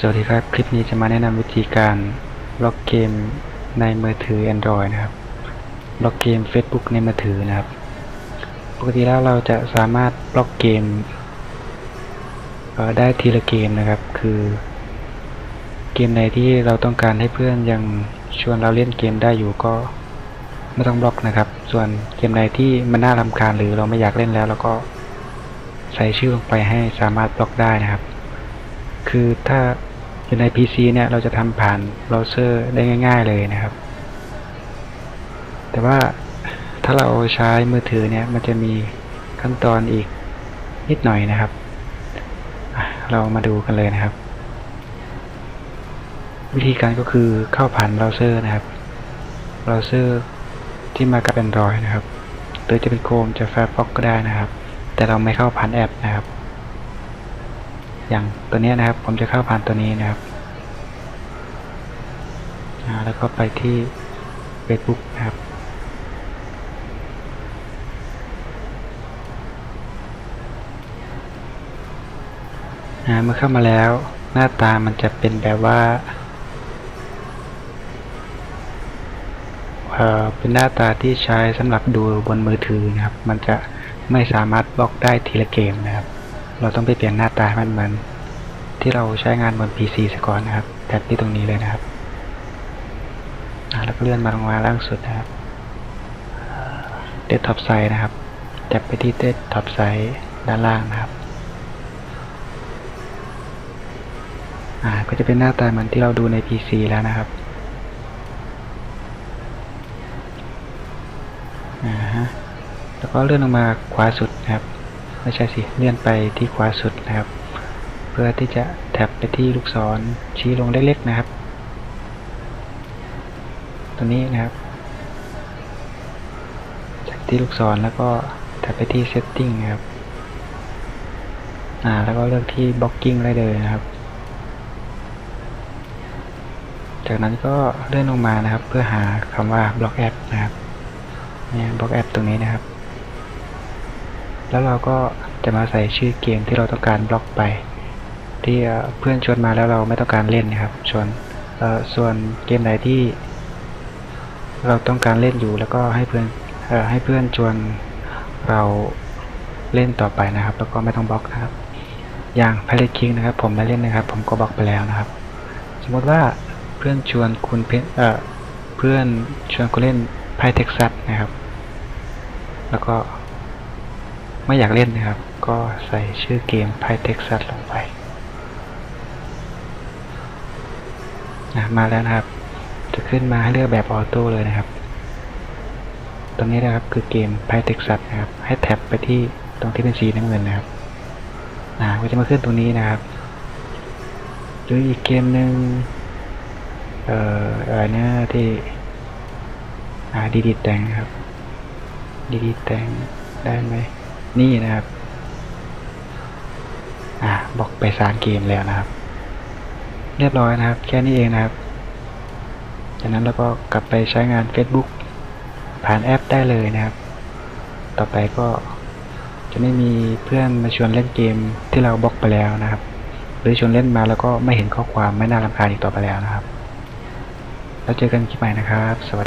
สวัสดีครับ คลิปนี้จะมาแนะนำวิธีการล็อกเกมในมือถือ Android นะครับ ล็อกเกม Facebook ในมือถือนะครับ ปกติแล้วเราจะสามารถล็อกเกมเได้ทีละเกมนะครับ คือเกมไหนที่เราต้องการให้เพื่อนยังชวนเราเล่นเกมได้อยู่ก็ไม่ต้องบล็อกนะครับ ส่วนเกมไหนที่มันน่ารำคาญหรือเราไม่อยากเล่นแล้วเราก็ใส่ชื่อลงไปให้สามารถบล็อกได้นะครับ คือถ้า อยู่ใน PC เนี่ยเราจะทำผ่านเบราว์เซอร์ได้ง่าย ๆเลยนะครับ แต่ว่าถ้าเราใช้มือถือเนี่ยมันจะมีขั้นตอนอีกนิดหน่อยนะครับ เรามาดูกันเลยนะครับ วิธีการก็คือเข้าผ่านเบราว์เซอร์นะครับเบราว์เซอร์ที่มากับ Android นะครับ หรือจะเป็น Chrome จะ Firefox ก็ได้นะครับ แต่เราไม่เข้าผ่านแอปนะครับ อย่างตัวนี้นะครับ ผมจะเข้าผ่านตัวนี้นะครับแล้วก็ไปที่ Facebook นะครับ เมื่อเข้ามาแล้วหน้าตามันจะเป็นแบบว่า เป็นหน้าตาที่ใช้สำหรับดูบนมือถือนะครับ มันจะไม่สามารถบล็อกได้ทีละเกมนะครับ เราต้องไปเปลี่ยนหน้าตามันเหมือนที่เราใช้งานบน PC สก่อนนะครับแท็บที่ตรงนี้เลยนะครับแล้วก็เลื่อนมาลงมาล่างสุดนะครับเดสก์ท็อปไซด์นะครับแท็บไปที่เดสก์ท็อปไซด์ด้านล่างนะครับอ่าก็จะเป็นหน้าตาเหมือนที่เราดูใน PC แล้วนะครับอ่าฮะแล้วก็เลื่อนลงมาขวาสุดนะครับ ไม่ใช่สิเลื่อนไปที่ขวาสุดนะครับ เพื่อที่จะแท็บไปที่ลูกศรชี้ลงเล็กๆนะครับ ตัวนี้นะครับจากที่ลูกศรแล้วก็แท็บไปที่ setting นะครับอ่าแล้วก็เลือกที่ blocking ได้เลยนะครับ จากนั้นก็เลื่อนลงมานะครับ เพื่อหาคำว่า block app นะครับเนี่ย block app ตรงนี้นะครับ แล้วเราก็จะมาใส่ชื่อเกมที่เราต้องการบล็อกไป ที่เพื่อนชวนมาแล้วเราไม่ต้องการเล่นนะครับส่วนส่วนเกมไหนที่ เราต้องการเล่นอยู่แล้วก็ให้เพื่อนอให้เพื่อนชวนเราเล่นต่อไปนะครับ แล้วก็ไม่ต้องบล็อกนะครับ อย่าง Pirate King นะครับ ผมได้เล่นนะครับ ผมก็บล็อกไปแล้วนะครับ สมมติว่าเพื่อนชวนคุณเพเเพื่อนชวนคุณเล่นไพ่เท็กซัสนะครับ แล้วก็ ไม่อยากเล่นนะครับ ก็ใส่ชื่อเกมไพ่เท็กซัสลงไปนะมาแล้วนะครับ จะขึ้นมาให้เลือกแบบออโต้เลยนะครับ ตรงนี้นะครับคือเกมไพ่เท็กซัสนะครับ ให้แท็บไปที่ตรงที่เป็นสีน้ำเงินนะครับอ่าก็จะมาขึ้นตรงนี้นะครับ หรืออีกเกมหนึ่งเอ่ออะไรนี่ยที่อ่าดีดีแตงครับ ดีดีแตงได้ไหม นี่นะครับ อ่าบอกไปสารเกมแล้วนะครับ เรียบร้อยนะครับ แค่นี้เองนะครับ จากนั้นเราก็กลับไปใช้งาน Facebook ผ่านแอปได้เลยนะครับ ต่อไปก็จะไม่มีเพื่อนมาชวนเล่นเกมที่เราบล็อกไปแล้วนะครับ หรือชวนเล่นมาแล้วก็ไม่เห็นข้อความไม่น่ารำคาญอีกต่อไปแล้วนะครับ แล้วเจอกันคลิปใหม่นะครับ สวัสดี